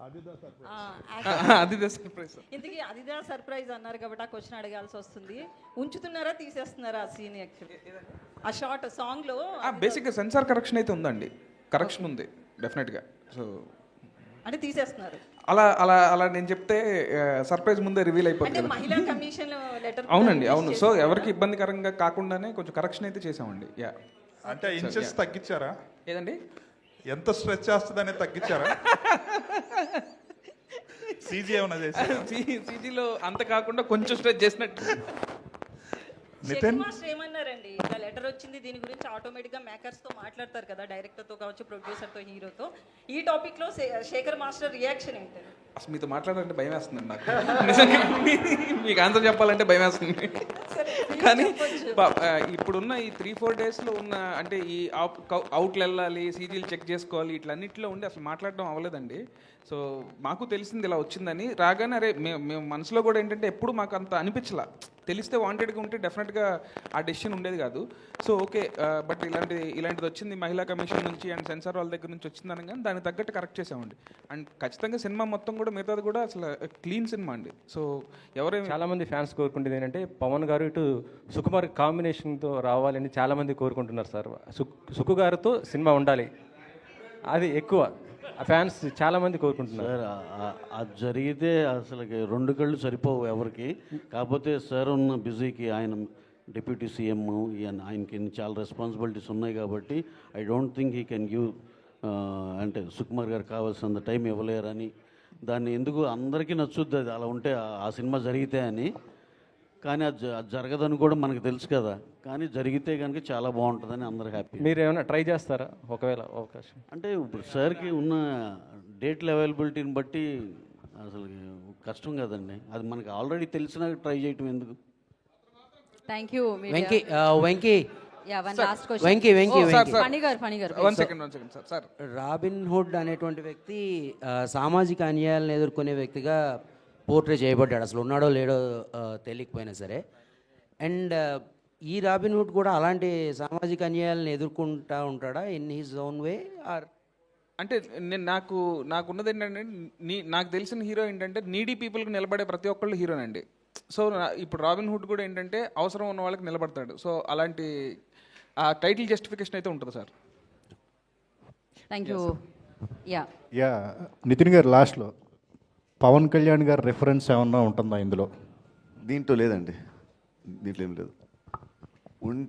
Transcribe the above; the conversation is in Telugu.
ఆ, అది సర్ప్రైజ్ ఇంతకీ అదిదా సర్ప్రైజ్ అన్నారు కాబట్టి ఆ క్వశ్చన్ అడగాల్సి వస్తుంది. ఉంచుతున్నారా తీసేస్తున్నారా ఆ సీన్ యాక్చువల్లీ ఆ షార్ట్ సాంగ్లో బేసిక్గా సెన్సార్ కరెక్షన్ అయితే ఉందండి. కరెక్షన్ ఉంది డెఫినెట్గా సో అంటే తీసేస్తున్నారు. అలా అలా అలా నేను చెప్తే సర్ప్రైజ్ ముందే రివీల్ అయిపోతుంది అంటే కదా. మహిళా కమిషన్ లెటర్ అవునండి అవును. సో ఎవరికి ఇబ్బందికరంగా కాకుండానే కొంచెం కరెక్షన్ అయితే చేసామండి యా అంటే ఇంచెస్ తగ్గించారా? ఏదండి? ఎంత స్ట్రెచ్ చేస్తుందనే తగ్గించారా? సీజీ ఏమన్నా చేశారా సీజీలో అంత కాకుండా కొంచెం స్ట్రెచ్ చేసినట్టు. నితిన్? మాస్టర్ ఏమన్నారండి ఇలా లెటర్ వచ్చింది దీని గురించి ఆటోమేటిక్గా మేకర్స్తో మాట్లాడతారు కదా డైరెక్టర్తో కావచ్చు ప్రొడ్యూసర్తో హీరోతో ఈ టాపిక్లో శేఖర్ మాస్టర్ రియాక్షన్ ఏంటి? అసలు మీతో మాట్లాడాలంటే భయం వేస్తుంది నాకు. నిజంగా మీకు ఆన్సర్ చెప్పాలంటే భయం వేస్తుంది. కానీ ఇప్పుడున్న ఈ త్రీ ఫోర్ డేస్లో ఉన్న అంటే ఈ అవుట్లు వెళ్ళాలి సీజీలు చెక్ చేసుకోవాలి ఇట్లన్నిటిలో ఉండి అసలు మాట్లాడడం అవ్వలేదండి. సో మాకు తెలిసింది ఇలా వచ్చిందని రాగానే అరే మేము మేము మనసులో కూడా ఏంటంటే ఎప్పుడు మాకు అంత అనిపించలా. తెలిస్తే వాంటెడ్గా ఉంటే డెఫినెట్గా ఆ డెసిషన్ ఉండేది కాదు. సో ఓకే బట్ ఇలాంటి ఇలాంటిది వచ్చింది మహిళా కమిషన్ నుంచి అండ్ సెన్సార్ వాళ్ళ దగ్గర నుంచి వచ్చింది అనగానే దానికి తగ్గట్టు కరెక్ట్ చేసామండి అండ్ ఖచ్చితంగా సినిమా మొత్తం కూడా మిగతాది కూడా అసలు uh, క్లీన్ సినిమా అండి. సో ఎవరైనా చాలామంది ఫ్యాన్స్ కోరుకుంటుంది ఏంటంటే పవన్ గారు ఇటు సుకుమార్ కాంబినేషన్తో రావాలని చాలామంది కోరుకుంటున్నారు సార్. సుక్ సుకు గారితో సినిమా ఉండాలి. అది ఎక్కువ. ఫ్యాన్స్ చాలా మంది కోరుకుంటున్నారు. సార్ అది జరిగితే అసలు రెండు కళ్ళు సరిపోవు ఎవరికి. కాకపోతే సార్ ఉన్న బిజీకి ఆయన డిప్యూటీ సీఎం ఈయన ఆయనకి చాలా రెస్పాన్సిబిలిటీస్ ఉన్నాయి కాబట్టి I don't think he can give అంటే సుకుమార్ గారు కావాల్సినంత టైం ఇవ్వలేరని. దాన్ని ఎందుకు అందరికీ నచ్చుద్ది అది అలా ఉంటే ఆ సినిమా జరిగితే అని. కానీ అది జరగదని కూడా మనకు తెలుసు కదా. కానీ జరిగితే కనుక చాలా బాగుంటుందని అందరు హ్యాపీ. మీరు ఏమైనా ట్రై చేస్తారా? ఒకవేళ అవకాశం. అంటే ఇప్పుడు సార్కి ఉన్న డేట్ల అవైలబిలిటీని బట్టి అసలు కష్టం కదండి. అది మనకి ఆల్రెడీ తెలిసినా ట్రై చేయటం ఎందుకు? Thank you Venky Venky. Yeah one last question Venky Venky sir Venky. Sir Phani garu Phani garu one second one second sir sir Robin Hood అనేటువంటి వ్యక్తి సామాజిక అన్యాయాలను ఎదుర్కొనే వ్యక్తిగా పోర్ట్రే చేయబడ్డాడు. అసలు ఉన్నాడో లేడో తెలియకపోయినా సరే. అండ్ ఈ రాబిన్ హుడ్ కూడా అలాంటి సామాజిక అన్యాయాలను ఎదుర్కొంటా ఉంటాడా? In his own way or? అంటే నేను నాకు నాకున్నది ఏంటంటే నీ నాకు తెలిసిన హీరో ఏంటంటే నీడీ పీపుల్కి నిలబడే ప్రతి ఒక్కళ్ళు హీరోనండి సో ఇప్పుడు రాబిన్ హుడ్ కూడా ఏంటంటే అవసరం ఉన్న వాళ్ళకి నిలబడతాడు. సో అలాంటి ఆ టైటిల్ జస్టిఫికేషన్ అయితే ఉంటుంది sir. Thank you yeah yeah Nithin garu లాస్ట్లో. పవన్ కళ్యాణ్ గారి రెఫరెన్స్ ఏమన్నా ఉంటుందా ఇందులో? దీంట్లో లేదండి. దీంట్లో ఏం లేదు. ఉం